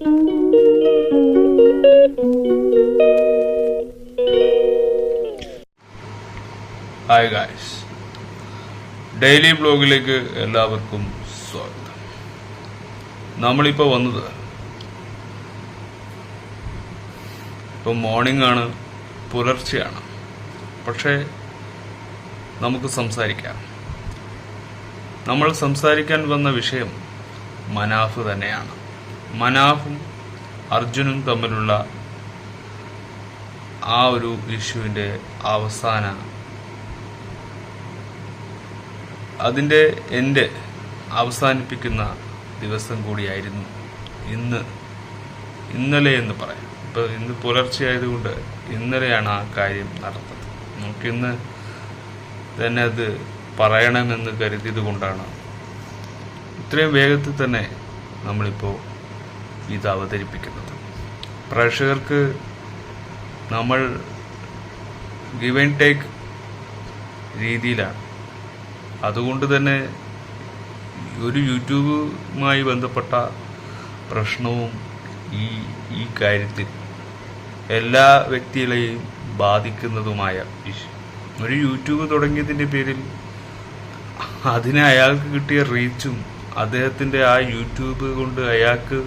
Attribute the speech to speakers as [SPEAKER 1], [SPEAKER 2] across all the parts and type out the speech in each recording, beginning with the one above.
[SPEAKER 1] Hi guys daily ബ്ലോഗിലേക്ക് എല്ലാവർക്കും സ്വാഗതം. നമ്മളിപ്പോൾ വന്നത് ഇപ്പം മോർണിംഗ് ആണ് പുലർച്ചെയാണ്. പക്ഷേ നമുക്ക് സംസാരിക്കാം. നമ്മൾ സംസാരിക്കാൻ വന്ന വിഷയം മനാഫ് തന്നെയാണ്. മനാഫും അർജുനും തമ്മിലുള്ള ആ ഒരു ഇഷ്യൂവിന്റെ അവസാന അതിന്റെ എന്റെ അവസാനിപ്പിക്കുന്ന ദിവസം കൂടിയായിരുന്നു ഇന്ന്. ഇന്നലെ എന്ന് പറയാം. ഇപ്പോൾ ഇന്ന് പുലർച്ചെ ആയതുകൊണ്ട് ഇന്നലെയാണ് ആ കാര്യം നടന്നത്. നമുക്കിന്ന് തന്നെ അത് പറയണമെന്ന് കരുതിയത് കൊണ്ടാണ് ഇത്രയും വേഗത്തിൽ തന്നെ നമ്മളിപ്പോൾ ഇത് അവതരിപ്പിക്കുന്നത് പ്രേക്ഷകർക്ക് നമ്മൾ ഗിവ് ആൻഡ് ടേക്ക് രീതിയിലാണ്. അതുകൊണ്ട് തന്നെ ഒരു യൂട്യൂബുമായി ബന്ധപ്പെട്ട പ്രശ്നവും ഈ ഈ കാര്യത്തിൽ എല്ലാ വ്യക്തികളെയും ബാധിക്കുന്നതുമായ ഒരു യൂട്യൂബ് തുടങ്ങിയതിന്റെ പേരിൽ അതിന് അയാൾക്ക് കിട്ടിയ റീച്ചും അദ്ദേഹത്തിന്റെ ആ യൂട്യൂബ് കൊണ്ട് അയാൾക്ക്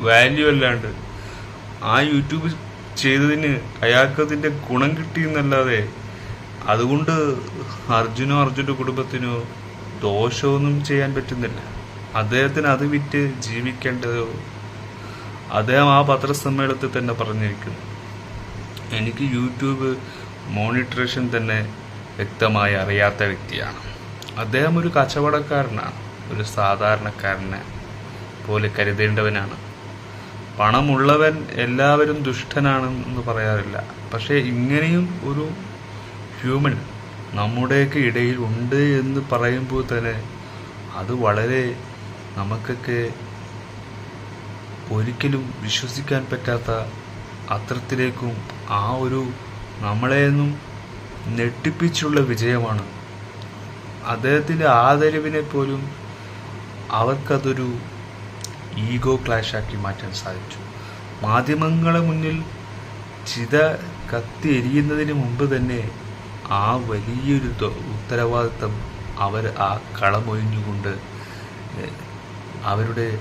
[SPEAKER 1] വാല്യൂ അല്ലാണ്ട്. ആ യൂട്യൂബ് ചെയ്തതിന് അയാൾക്കതിന്റെ ഗുണം കിട്ടിയെന്നല്ലാതെ അതുകൊണ്ട് അർജുനോ അർജുന്റെ കുടുംബത്തിനോ ദോഷമൊന്നും ചെയ്യാൻ പറ്റുന്നില്ല. അദ്ദേഹത്തിന് അത് വിറ്റ് ജീവിക്കേണ്ടതോ അദ്ദേഹം ആ പത്രസമ്മേളനത്തിൽ തന്നെ പറഞ്ഞിരിക്കുന്നു. എനിക്ക് യൂട്യൂബ് മോണിറ്ററേഷൻ തന്നെ വ്യക്തമായി അറിയാത്ത വ്യക്തിയാണ്. അദ്ദേഹം ഒരു കച്ചവടക്കാരനാണ്. ഒരു സാധാരണക്കാരനെ പോലെ കരുതേണ്ടവനാണ്. പണമുള്ളവൻ എല്ലാവരും ദുഷ്ടനാണെന്ന് പറയാറില്ല. പക്ഷേ ഇങ്ങനെയും ഒരു ഹ്യൂമൻ നമ്മുടെയൊക്കെ ഇടയിൽ ഉണ്ട് എന്ന് പറയുമ്പോൾ തന്നെ അത് വളരെ നമുക്കൊക്കെ ഒരിക്കലും വിശ്വസിക്കാൻ പറ്റാത്ത അത്രത്തിലേക്കും ആ ഒരു നമ്മളെയൊന്നും ഞെട്ടിപ്പിച്ചുള്ള വിജയമാണ്. അദ്ദേഹത്തിന്റെ ആദരവിനെ പോലും അവർക്കതൊരു ഈഗോ ക്ലാഷാക്കി മാറ്റാൻ സാധിച്ചു. മാധ്യമങ്ങളെ മുന്നിൽ ചിത കത്തി എരിയുന്നതിന് മുമ്പ് തന്നെ ആ വലിയൊരു ഉത്തരവാദിത്വം അവർ ആ കളമൊഴിഞ്ഞുകൊണ്ട് അവരുടെ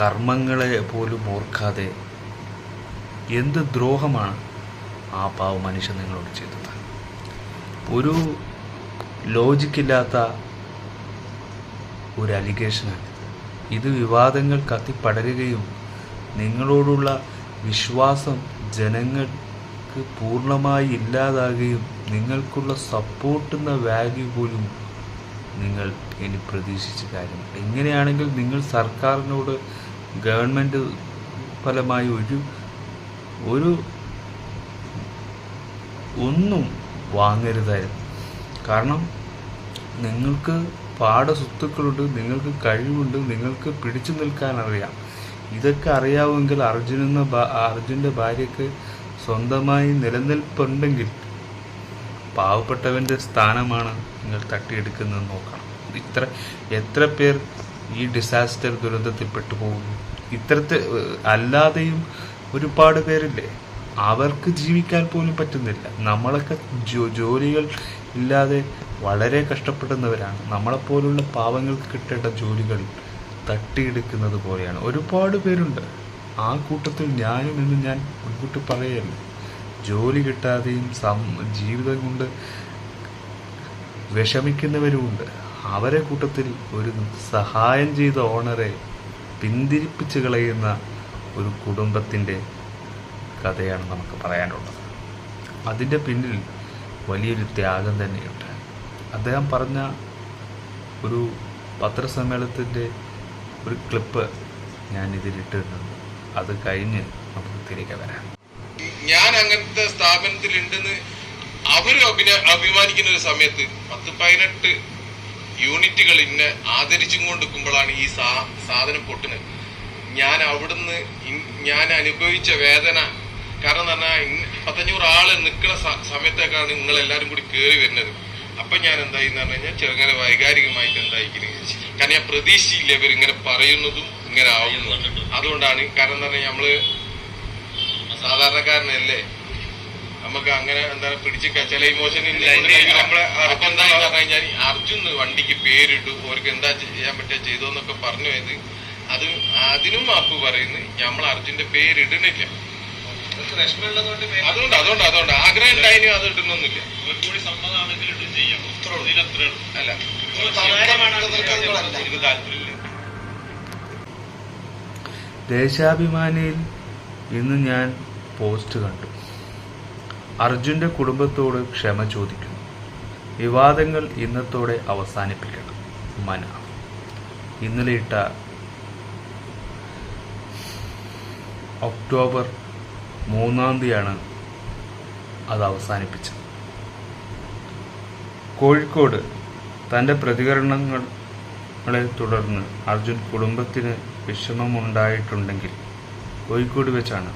[SPEAKER 1] കർമ്മങ്ങളെ പോലും ഓർക്കാതെ എന്ത് ദ്രോഹമാണ് ആ പാവ മനുഷ്യൻ നിങ്ങളോട് ചെയ്തത്? ഒരു ലോജിക്കില്ലാത്ത ഒരു അലിഗേഷനാണ് ഇത് വിവാദങ്ങൾ കത്തിപ്പടരുകയും നിങ്ങളോടുള്ള വിശ്വാസം ജനങ്ങൾക്ക് പൂർണമായി ഇല്ലാതാകുകയും നിങ്ങൾക്കുള്ള സപ്പോർട്ട് എന്ന വാല്യൂ പോലും നിങ്ങൾ ഇനി പ്രതീക്ഷിച്ച കാര്യം. ഇങ്ങനെയാണെങ്കിൽ നിങ്ങൾ സർക്കാരിനോട് ഗവൺമെന്റ് ഫലമായി ഒരു ഒരു ഒന്നും വാങ്ങരുതായിരുന്നു കാരണം നിങ്ങൾക്ക് പാഠസ്വത്തുക്കളുണ്ട് നിങ്ങൾക്ക് കഴിവുണ്ട് നിങ്ങൾക്ക് പിടിച്ചു നിൽക്കാൻ അറിയാം. ഇതൊക്കെ അറിയാവുമെങ്കിൽ അർജുനെന്ന അർജുന്റെ ഭാര്യയ്ക്ക് സ്വന്തമായി നിലനിൽപ്പുണ്ടെങ്കിൽ പാവപ്പെട്ടവന്റെ സ്ഥാനമാണ് നിങ്ങൾ തട്ടിയെടുക്കുന്നത് നോക്കണം. ഇത്ര എത്ര പേർ ഈ ഡിസാസ്റ്റർ ദുരന്തത്തിൽ പെട്ടുപോകുന്നു? ഇത്തരത്തിൽ അല്ലാതെയും ഒരുപാട് പേരില്ലേ? അവർക്ക് ജീവിക്കാൻ പോലും പറ്റുന്നില്ല. നമ്മളൊക്കെ ജോ- ജോലികൾ ഇല്ലാതെ വളരെ കഷ്ടപ്പെടുന്നവരാണ്. നമ്മളെപ്പോലുള്ള പാവങ്ങൾക്ക് കിട്ടേണ്ട ജോലികൾ തട്ടിയെടുക്കുന്നത് പോലെയാണ്. ഒരുപാട് പേരുണ്ട്. ആ കൂട്ടത്തിൽ ഞാനും എന്ന് ഞാൻ മുൻകൂട്ടി പറയല്ല ജോലി കിട്ടാതെയും സം ജീവിതം കൊണ്ട് വിഷമിക്കുന്നവരുമുണ്ട്. അവരെ കൂട്ടത്തിൽ ഒരു സഹായം ചെയ്ത ഓണറെ പിന്തിരിപ്പിച്ച് കളയുന്ന ഒരു കുടുംബത്തിന്റെ കഥയാണ് നമുക്ക് പറയാനുള്ളത്. അതിന്റെ പിന്നിൽ വലിയൊരു ത്യാഗം തന്നെയുണ്ട്. അദ്ദേഹം പറഞ്ഞ ഒരു പത്രസമ്മേളനത്തിന്റെ ഒരു ക്ലിപ്പ് ഞാൻ ഇതിലിട്ടിട്ടുണ്ട് അത് കഴിഞ്ഞ് നമുക്ക് തിരികെ വരാം.
[SPEAKER 2] ഞാൻ അങ്ങനത്തെ സ്ഥാപനത്തിൽ ഉണ്ടെന്ന് അവരും അഭിന അഭിമാനിക്കുന്ന ഒരു സമയത്ത് പത്ത് പതിനെട്ട് യൂണിറ്റുകൾ ഇന്നെ ആദരിച്ചും കൊണ്ടിരിക്കുമ്പോഴാണ് ഈ സാധനം പൊട്ടുന്നത്. ഞാൻ അവിടുന്ന് ഞാൻ അനുഭവിച്ച വേദന കാരണം എന്ന് പറഞ്ഞാൽ പത്തഞ്ഞൂറ് ആൾ നിൽക്കുന്ന സമയത്തേക്കാണ് നിങ്ങൾ എല്ലാവരും കൂടി കയറി വരുന്നത്. അപ്പൊ ഞാൻ എന്തായി എന്ന് പറഞ്ഞു കഴിഞ്ഞാൽ ചെറുങ്ങനെ വൈകാരികമായിട്ട് എന്തായിരിക്കും കാരണം ഞാൻ പ്രതീക്ഷയില്ല ഇവർ ഇങ്ങനെ പറയുന്നതും ഇങ്ങനെ ആവുന്നതും. അതുകൊണ്ടാണ് കാരണം എന്താ പറഞ്ഞാൽ നമ്മൾ സാധാരണക്കാരനല്ലേ. നമുക്ക് അങ്ങനെ എന്താ പിടിച്ച് ചില ഇമോഷൻ
[SPEAKER 3] നമ്മളെ
[SPEAKER 2] അപ്പൊ എന്താ പറഞ്ഞു കഴിഞ്ഞാൽ അർജുൻ വണ്ടിക്ക് പേരിട്ടു അവർക്ക് എന്താ ചെയ്യാൻ പറ്റുക ചെയ്തോന്നൊക്കെ പറഞ്ഞു പോയത്. അത് അതിനും മാപ്പ് പറയുന്നു നമ്മൾ അർജുന്റെ
[SPEAKER 3] വിഷമമുള്ളതുകൊണ്ട്
[SPEAKER 2] അതുകൊണ്ട് അതുകൊണ്ട് അതുകൊണ്ട്. ആഗ്രഹം ഉണ്ടായിരുന്നു അത് ഇടുന്നൊന്നുമില്ല
[SPEAKER 3] കൂടി സമ്മതമാണെങ്കിൽ ഇട്ട് ചെയ്യാം. ഇതിലത്രേ ഉള്ളൂ.
[SPEAKER 2] അല്ല.
[SPEAKER 3] എനിക്ക് താല്പര്യമില്ല.
[SPEAKER 1] ദേശാഭിമാനിയിൽ ഇന്ന് ഞാൻ പോസ്റ്റ് കണ്ടു. അർജുന്റെ കുടുംബത്തോട് ക്ഷമ ചോദിക്കുന്നു. വിവാദങ്ങൾ ഇന്നത്തോടെ അവസാനിപ്പിക്കണം. മന. ഇന്നലെ ഇട്ട ഒക്ടോബർ മൂന്നാം തീയതിയാണ് അത് അവസാനിപ്പിച്ചത്. കോഴിക്കോട് തന്റെ പ്രതികരണങ്ങളെ തുടർന്ന് അർജുൻ കുടുംബത്തിന് വിഷമമുണ്ടായിട്ടുണ്ടെങ്കിൽ കോഴിക്കോട് വെച്ചാണ്.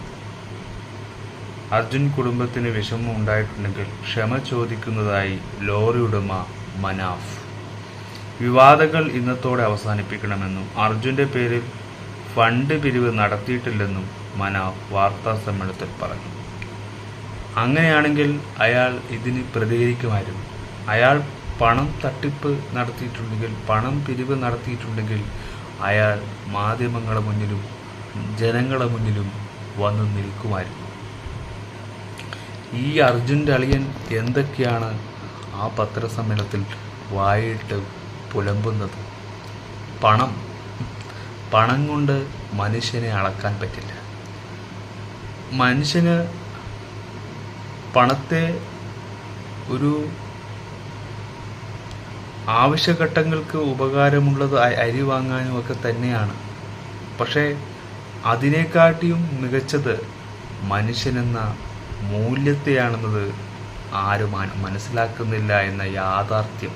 [SPEAKER 1] അർജുൻ കുടുംബത്തിന് വിഷമം ഉണ്ടായിട്ടുണ്ടെങ്കിൽ ക്ഷമ ചോദിക്കുന്നതായി ലോറി ഉടമ മനാഫ്. വിവാദങ്ങൾ ഇന്നത്തോടെ അവസാനിപ്പിക്കണമെന്നും അർജുന്റെ പേരിൽ ഫണ്ട് പിരിവ് നടത്തിയിട്ടില്ലെന്നും മനാഫ് വാർത്താ സമ്മേളനത്തിൽ പറഞ്ഞു. അങ്ങനെയാണെങ്കിൽ അയാൾ ഇതിന് പ്രതികരിക്കുമായിരുന്നു. അയാൾ പണം തട്ടിപ്പ് നടത്തിയിട്ടുണ്ടെങ്കിൽ പണം പിരിവ് നടത്തിയിട്ടുണ്ടെങ്കിൽ അയാൾ മാധ്യമങ്ങളുടെ മുന്നിലും ജനങ്ങളുടെ മുന്നിലും വന്ന് നിൽക്കുമായിരുന്നു. ഈ അർജുന്റെ അളിയൻ എന്തൊക്കെയാണ് ആ പത്രസമ്മേളനത്തിൽ വായിട്ട് പുലമ്പുന്നത്? പണം. പണം കൊണ്ട് മനുഷ്യനെ അളക്കാൻ പറ്റില്ല. മനുഷ്യന് പണത്തെ ഒരു ആവശ്യഘട്ടങ്ങൾക്ക് ഉപകാരമുള്ളത് അരി വാങ്ങാനും ഒക്കെ തന്നെയാണ്. പക്ഷേ അതിനെക്കാട്ടിയും മികച്ചത് മനുഷ്യനെന്ന മൂല്യത്തെയാണെന്നത് ആരും മനസ്സിലാക്കുന്നില്ല എന്ന യാഥാർത്ഥ്യം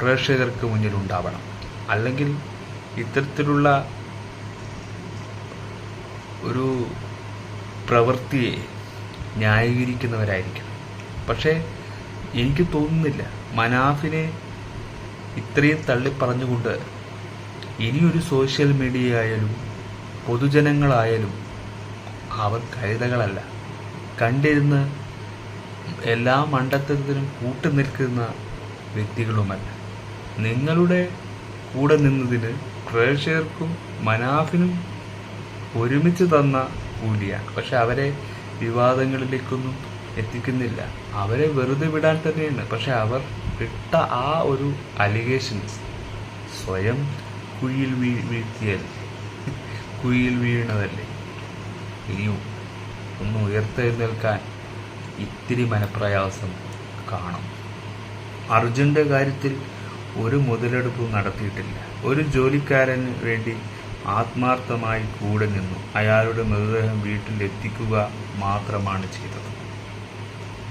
[SPEAKER 1] പ്രേക്ഷകർക്ക് മുന്നിൽ ഉണ്ടാവണം അല്ലെങ്കിൽ ഇത്തരത്തിലുള്ള ഒരു പ്രവൃത്തിയെ ന്യായീകരിക്കുന്നവരായിരിക്കണം പക്ഷേ എനിക്ക് തോന്നുന്നില്ല മനാഫിനെ ഇത്രയും തള്ളിപ്പറഞ്ഞുകൊണ്ട് ഇനിയൊരു സോഷ്യൽ മീഡിയ ആയാലും പൊതുജനങ്ങളായാലും അവർ കഴുതകളല്ല. കണ്ടിരുന്ന് എല്ലാ മണ്ടത്തരത്തിനും കൂട്ടുനിൽക്കുന്ന വ്യക്തികളുമല്ല. നിങ്ങളുടെ കൂടെ നിന്നതിന് പ്രേക്ഷകർക്കും മനാഫിനും ഒരുമിച്ച് തന്ന കൂലിയാണ് പക്ഷെ അവരെ വിവാദങ്ങളിലേക്കൊന്നും എത്തിക്കുന്നില്ല. അവരെ വെറുതെ വിടാൻ തന്നെയാണ്. പക്ഷെ അവർ ഇട്ട ആ ഒരു അലിഗേഷൻസ് സ്വയം കുഴിയിൽ വീ വീഴ്ത്തിയാൽ കുഴിയിൽ വീഴുന്നതല്ലേ ഇനിയും ഒന്ന് ഉയർത്തെഴുന്നേൽക്കാൻ ഇത്തിരി മനപ്രയാസം കാണും. അർജുന്റെ കാര്യത്തിൽ ഒരു മുതലെടുപ്പും നടത്തിയിട്ടില്ല. ഒരു ജോലിക്കാരന് വേണ്ടി ആത്മാർത്ഥമായി കൂടെ നിന്നു. അയാളുടെ മൃതദേഹം വീട്ടിൽ എത്തിക്കുക മാത്രമാണ് ചെയ്തത്.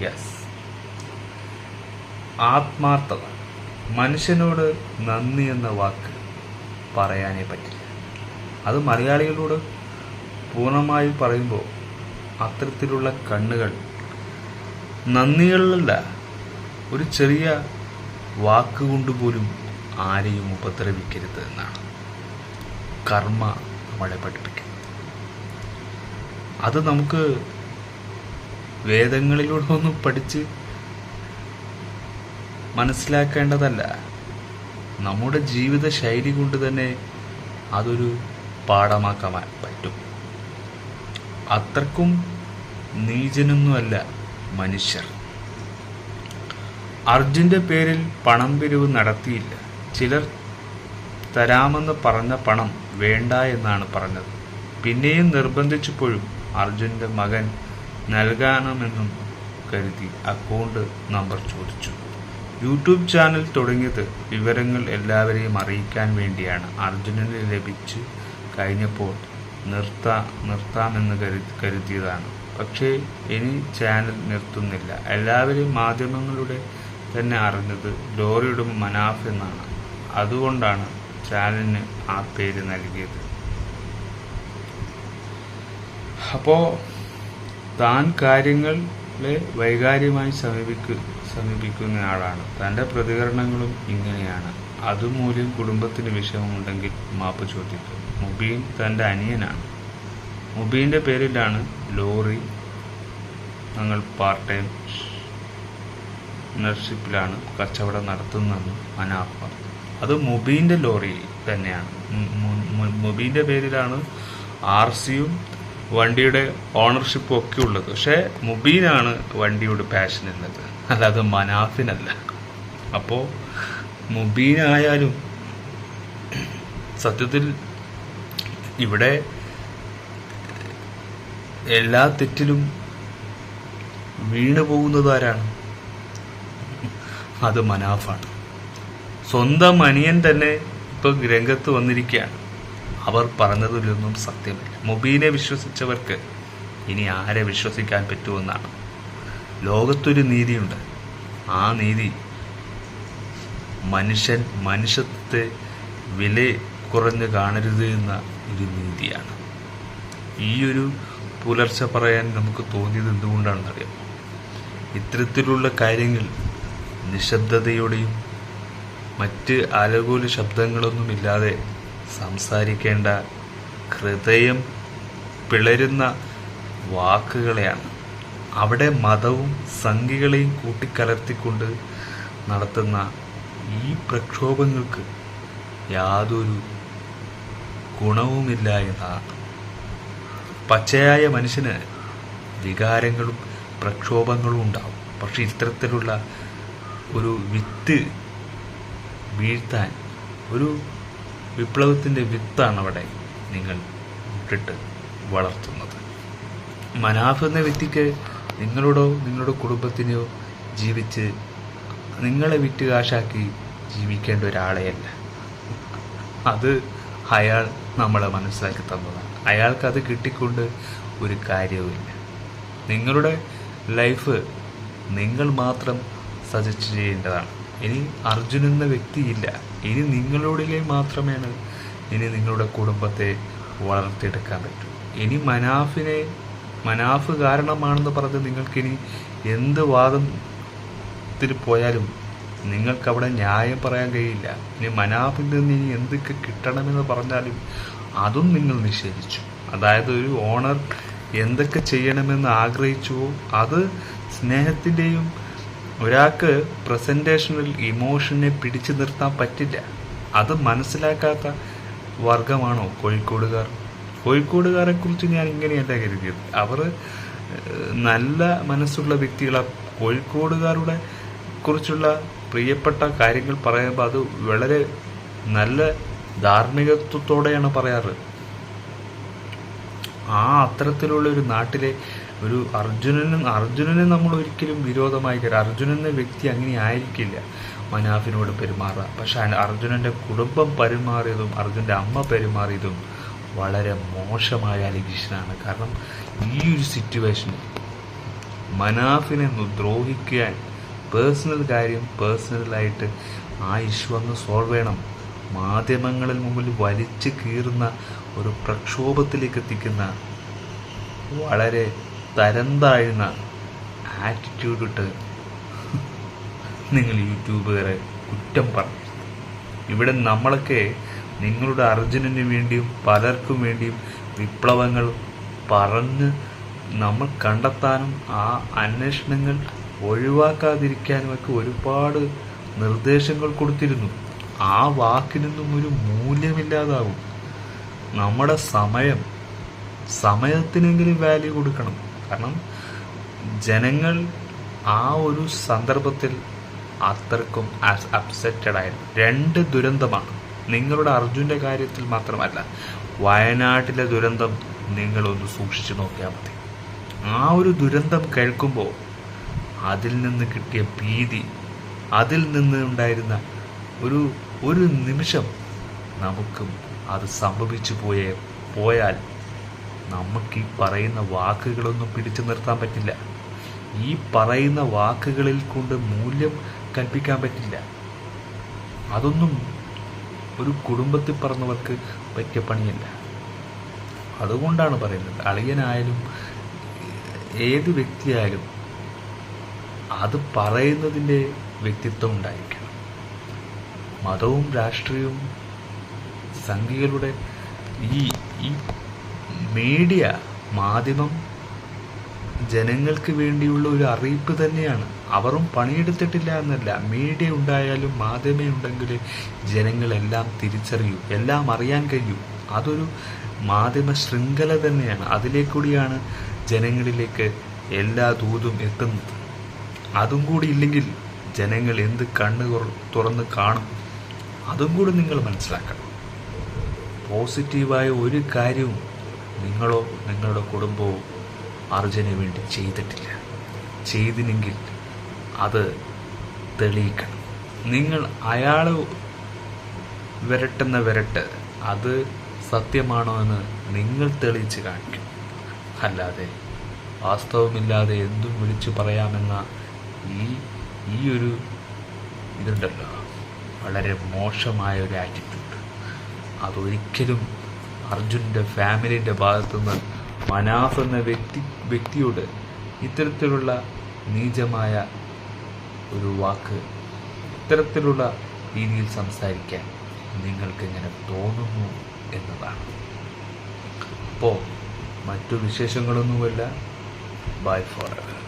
[SPEAKER 1] യെസ് ആത്മാർത്ഥത. മനുഷ്യനോട് നന്ദി എന്ന വാക്ക് പറയാനേ പറ്റില്ല. അത് മലയാളികളോട് പൂർണമായി പറയുമ്പോൾ അത്തരത്തിലുള്ള കണ്ണുകൾ നന്ദികളിലല്ല ഒരു ചെറിയ വാക്കുകൊണ്ടുപോലും ആരെയും ഉപദ്രവിക്കരുത് എന്നാണ്. കർമ്മ നമ്മളെ പഠിപ്പിക്കും അത് നമുക്ക് വേദങ്ങളിലൂടെ ഒന്നും പഠിച്ച് മനസ്സിലാക്കേണ്ടതല്ല. നമ്മുടെ ജീവിത ശൈലി കൊണ്ട് തന്നെ അതൊരു പാഠമാക്കാൻ പറ്റും. അത്രക്കും നീചനൊന്നുമല്ല മനുഷ്യർ. അർജുന്റെ പേരിൽ പണം പിരിവ് നടത്തിയില്ല. ചിലർ തരാമെന്ന് പറഞ്ഞ പണം വേണ്ട എന്നാണ് പറഞ്ഞത്. പിന്നെയും നിർബന്ധിച്ചപ്പോഴും അർജുന്റെ മകൻ നൽകാണമെന്നും കരുതി അക്കൗണ്ട് നമ്പർ ചോദിച്ചു. യൂട്യൂബ് ചാനൽ തുടങ്ങിയത് വിവരങ്ങൾ എല്ലാവരെയും അറിയിക്കാൻ വേണ്ടിയാണ്. അർജുനന് ലഭിച്ച് കഴിഞ്ഞപ്പോൾ നിർത്താ നിർത്താമെന്ന് കരുതി കരുതിയതാണ്. പക്ഷേ ഇനി ചാനൽ നിർത്തുന്നില്ല. എല്ലാവരും മാധ്യമങ്ങളുടെ തന്നെ അറിഞ്ഞത് ലോറിയുടെ മനാഫ് എന്നാണ്. അതുകൊണ്ടാണ് ചാനലിന് ആ പേര് നൽകിയത്. അപ്പോൾ താൻ കാര്യങ്ങളെ വൈകാരികമായി സമീപിക്കു സമീപിക്കുന്ന ആളാണ്. തന്റെ പ്രതികരണങ്ങളും ഇങ്ങനെയാണ്. അതുമൂലം കുടുംബത്തിന് വിഷമമുണ്ടെങ്കിൽ മാപ്പ് ചോദിക്കും. മുബീൻ തന്റെ അനിയനാണ്. മുബീന്റെ പേരിലാണ് ലോറി ഞങ്ങൾ പാർട്ട് ടൈം ഓണർഷിപ്പിലാണ് കച്ചവടം നടത്തുന്നതെന്ന് മനാഫ് പറഞ്ഞു അത് മുബീന്റെ ലോറി തന്നെയാണ്. മുബീന്റെ പേരിലാണ് ആർ സിയും വണ്ടിയുടെ ഓണർഷിപ്പും ഒക്കെ ഉള്ളത്. പക്ഷേ മുബീനാണ് വണ്ടിയുടെ പാഷൻ ഉള്ളത് അല്ലാതെ മനാഫിനല്ല. അപ്പോൾ മുബീനായാലും സത്യത്തിൽ ഇവിടെ എല്ലാ തെറ്റിലും വീണു പോകുന്നത് ആരാണ് അത് മനാഫാണ്. സ്വന്തം അനിയൻ തന്നെ ഇപ്പൊ രംഗത്ത് വന്നിരിക്കുകയാണ്. അവർ പറഞ്ഞതിലൊന്നും സത്യമില്ല. മൊബീനെ വിശ്വസിച്ചവർക്ക് ഇനി ആരെ വിശ്വസിക്കാൻ പറ്റുമെന്നാണ്. ലോകത്തൊരു നീതിയുണ്ട്. ആ നീതി മനുഷ്യൻ മനുഷ്യത്തെ വില കുറഞ്ഞ് കാണരുത് എന്ന ഒരു നീതിയാണ്. ഈ ഒരു പുലർച്ചെ പറയാൻ നമുക്ക് തോന്നിയത് എന്തുകൊണ്ടാണെന്നറിയാം ഇത്തരത്തിലുള്ള കാര്യങ്ങൾ നിശബ്ദതയോടെയും മറ്റ് അലകൂല ശബ്ദങ്ങളൊന്നുമില്ലാതെ സംസാരിക്കേണ്ട ഹൃദയം പിളരുന്ന വാക്കുകളെയാണ്. അവിടെ മതവും സംഘികളെയും കൂട്ടിക്കലർത്തിക്കൊണ്ട് നടത്തുന്ന ഈ പ്രക്ഷോഭങ്ങൾക്ക് യാതൊരു ഗുണവുമില്ല എന്നാണ്. പച്ചയായ മനുഷ്യന് വികാരങ്ങളും പ്രക്ഷോഭങ്ങളും ഉണ്ടാവും. പക്ഷെ ഇത്തരത്തിലുള്ള ഒരു വിത്ത് വീഴ്ത്താൻ ഒരു വിപ്ലവത്തിന്റെ വിത്താണ് അവിടെ നിങ്ങൾ ഇട്ടിട്ട് വളർത്തുന്നത്. മനാഫ് എന്ന വ്യക്തിക്ക് നിങ്ങളോടോ നിങ്ങളുടെ കുടുംബത്തിനെയോ ജീവിച്ച് നിങ്ങളെ വിറ്റ് കാശാക്കി ജീവിക്കേണ്ട ഒരാളെയല്ല. അത് അയാൾ നമ്മളെ മനസ്സിലാക്കി തന്നതാണ്. അത് കിട്ടിക്കൊണ്ട് ഒരു കാര്യവുമില്ല നിങ്ങളുടെ ലൈഫ് നിങ്ങൾ മാത്രം സജസ്റ്റ് ചെയ്യേണ്ടതാണ്. ഇനി അർജുൻ എന്ന വ്യക്തിയില്ല ഇനി നിങ്ങളോടിലെ മാത്രമേ ഇനി നിങ്ങളുടെ കുടുംബത്തെ വളർത്തിയെടുക്കാൻ പറ്റൂ. ഇനി മനാഫിനെ മനാഫ് കാരണമാണെന്ന് പറഞ്ഞ് നിങ്ങൾക്കിനി എന്ത് വാദത്തിൽ പോയാലും നിങ്ങൾക്കവിടെ ന്യായം പറയാൻ കഴിയില്ല. ഇനി മനാഫിൽ നിന്ന് ഇനി എന്തൊക്കെ കിട്ടണമെന്ന് പറഞ്ഞാലും അതും നിങ്ങൾ നിഷേധിച്ചു. അതായത് ഒരു ഓണർ എന്തൊക്കെ ചെയ്യണമെന്ന് ആഗ്രഹിച്ചുവോ അത് സ്നേഹത്തിന്റെയും ഒരാൾക്ക് പ്രസന്റേഷനിൽ ഇമോഷനെ പിടിച്ചു നിർത്താൻ പറ്റില്ല. അത് മനസ്സിലാക്കാത്ത വർഗമാണോ കോഴിക്കോടുകാർ? കോഴിക്കോടുകാരെ കുറിച്ച് ഞാൻ ഇങ്ങനെയല്ല കരുതിയത്. അവർ നല്ല മനസ്സുള്ള വ്യക്തികളെ. കോഴിക്കോടുകാരുടെ കുറിച്ചുള്ള പ്രിയപ്പെട്ട കാര്യങ്ങൾ പറയുമ്പോൾ അത് വളരെ നല്ല ധാർമ്മികത്വത്തോടെയാണ് പറയാറ്. ആ അത്തരത്തിലുള്ള ഒരു നാട്ടിലെ ഒരു അർജുനനും അർജുനനെ നമ്മൾ ഒരിക്കലും വിരോധമായി കയറി അർജുനൻ എന്ന വ്യക്തി അങ്ങനെ ആയിരിക്കില്ല. മനാഫിനോട് പെരുമാറുക. പക്ഷേ അർജുനന്റെ കുടുംബം പെരുമാറിയതും അർജുനന്റെ അമ്മ പെരുമാറിയതും വളരെ മോശമായ അലിഗേഷനാണ്. കാരണം ഈ ഒരു സിറ്റുവേഷനിൽ മനാഫിനെ ഒന്ന് ദ്രോഹിക്കാൻ പേഴ്സണൽ കാര്യം പേഴ്സണലായിട്ട് ആ ഇഷ്യൂ അങ്ങ് സോൾവ് ചെയ്യണം. മാധ്യമങ്ങളിൽ മുമ്പിൽ വലിച്ചു കീറുന്ന ഒരു പ്രക്ഷോഭത്തിലേക്ക് എത്തിക്കുന്ന വളരെ തരം താഴ്ന്ന ആറ്റിറ്റ്യൂഡ് ഇട്ട് നിങ്ങൾ യൂട്യൂബുകാരെ കുറ്റം പറഞ്ഞു ഇവിടെ നമ്മളൊക്കെ നിങ്ങളുടെ അർജുനന് വേണ്ടിയും പലർക്കും വേണ്ടിയും വിപ്ലവങ്ങൾ പറഞ്ഞ് നമ്മൾ കണ്ടെത്താനും ആ അന്വേഷണങ്ങൾ ഒഴിവാക്കാതിരിക്കാനും ഒക്കെ ഒരുപാട് നിർദ്ദേശങ്ങൾ കൊടുത്തിരുന്നു. ആ വാക്കിനൊന്നും ഒരു മൂല്യമില്ലാതാവും. നമ്മുടെ സമയം സമയത്തിനെങ്കിലും വാല്യൂ കൊടുക്കണം. കാരണം ജനങ്ങൾ ആ ഒരു സന്ദർഭത്തിൽ അത്രക്കും അപ്സെറ്റഡ് ആയിരുന്നു രണ്ട് ദുരന്തമാണ്. നിങ്ങളുടെ അർജുന്റെ കാര്യത്തിൽ മാത്രമല്ല വയനാട്ടിലെ ദുരന്തം നിങ്ങളൊന്ന് സൂക്ഷിച്ചു നോക്കിയാൽ മതി. ആ ഒരു ദുരന്തം കേൾക്കുമ്പോൾ അതിൽ നിന്ന് കിട്ടിയ ഭീതി അതിൽ നിന്ന് ഉണ്ടായിരുന്ന ഒരു ഒരു നിമിഷം നമുക്കും അത് സംഭവിച്ചു പോയേ പോയാൽ നമുക്ക് ഈ പറയുന്ന വാക്കുകളൊന്നും പിടിച്ചു നിർത്താൻ പറ്റില്ല. ഈ പറയുന്ന വാക്കുകളിൽ കൊണ്ട് മൂല്യം കൽപ്പിക്കാൻ പറ്റില്ല. അതൊന്നും ഒരു കുടുംബത്തിൽ പറഞ്ഞവർക്ക് പറ്റിയ പണിയല്ല. അതുകൊണ്ടാണ് പറയുന്നത്. അളിയനായാലും ഏത് വ്യക്തിയായാലും അത് പറയുന്നതിന്റെ വ്യക്തിത്വം ഉണ്ടായിരിക്കണം. മതവും രാഷ്ട്രീയവും സംഘികളുടെ ഈ ഈ മീഡിയ മാധ്യമം ജനങ്ങൾക്ക് വേണ്ടിയുള്ള ഒരു അറിയിപ്പ് തന്നെയാണ്. അവരും പണിയെടുത്തിട്ടില്ല എന്നല്ല. മീഡിയ ഉണ്ടായാലും മാധ്യമം ഉണ്ടെങ്കിൽ ജനങ്ങളെല്ലാം തിരിച്ചറിയൂ എല്ലാം അറിയാൻ കഴിയൂ. അതൊരു മാധ്യമ ശൃംഖല തന്നെയാണ്. അതിലേക്കൂടിയാണ് ജനങ്ങളിലേക്ക് എല്ലാ ദൂതും എത്തുന്നത്. അതും കൂടി ഇല്ലെങ്കിൽ ജനങ്ങൾ എന്ത് കണ്ണ് തുറന്ന് കാണും? അതും കൂടി നിങ്ങൾ മനസ്സിലാക്കണം. പോസിറ്റീവായ ഒരു കാര്യവും നിങ്ങളോ നിങ്ങളുടെ കുടുംബവും അർജുന് വേണ്ടി ചെയ്തിട്ടില്ല. ചെയ്തിനെങ്കിൽ അത് തെളിയിക്കണം. നിങ്ങൾ അയാൾ വിരട്ടുന്ന വിരട്ട് അത് സത്യമാണോ എന്ന് നിങ്ങൾ തെളിയിച്ച് കാണിക്കും. അല്ലാതെ വാസ്തവമില്ലാതെ എന്തും വിളിച്ചു പറയാമെന്ന ഈ ഈ ഒരു ഇതുണ്ടല്ലോ. വളരെ മോശമായ ഒരു ആറ്റിറ്റ്യൂഡ് അതൊരിക്കലും അർജുന്റെ ഫാമിലിന്റെ ഭാഗത്തുനിന്ന് മനാഫ് എന്ന വ്യക്തി വ്യക്തിയോട് ഇത്തരത്തിലുള്ള നീചമായ ഒരു വാക്ക് ഇത്തരത്തിലുള്ള രീതിയിൽ സംസാരിക്കാൻ നിങ്ങൾക്ക് എങ്ങനെ തോന്നുന്നു എന്നതാണ്. അപ്പോൾ മറ്റു വിശേഷങ്ങളൊന്നുമല്ല. By four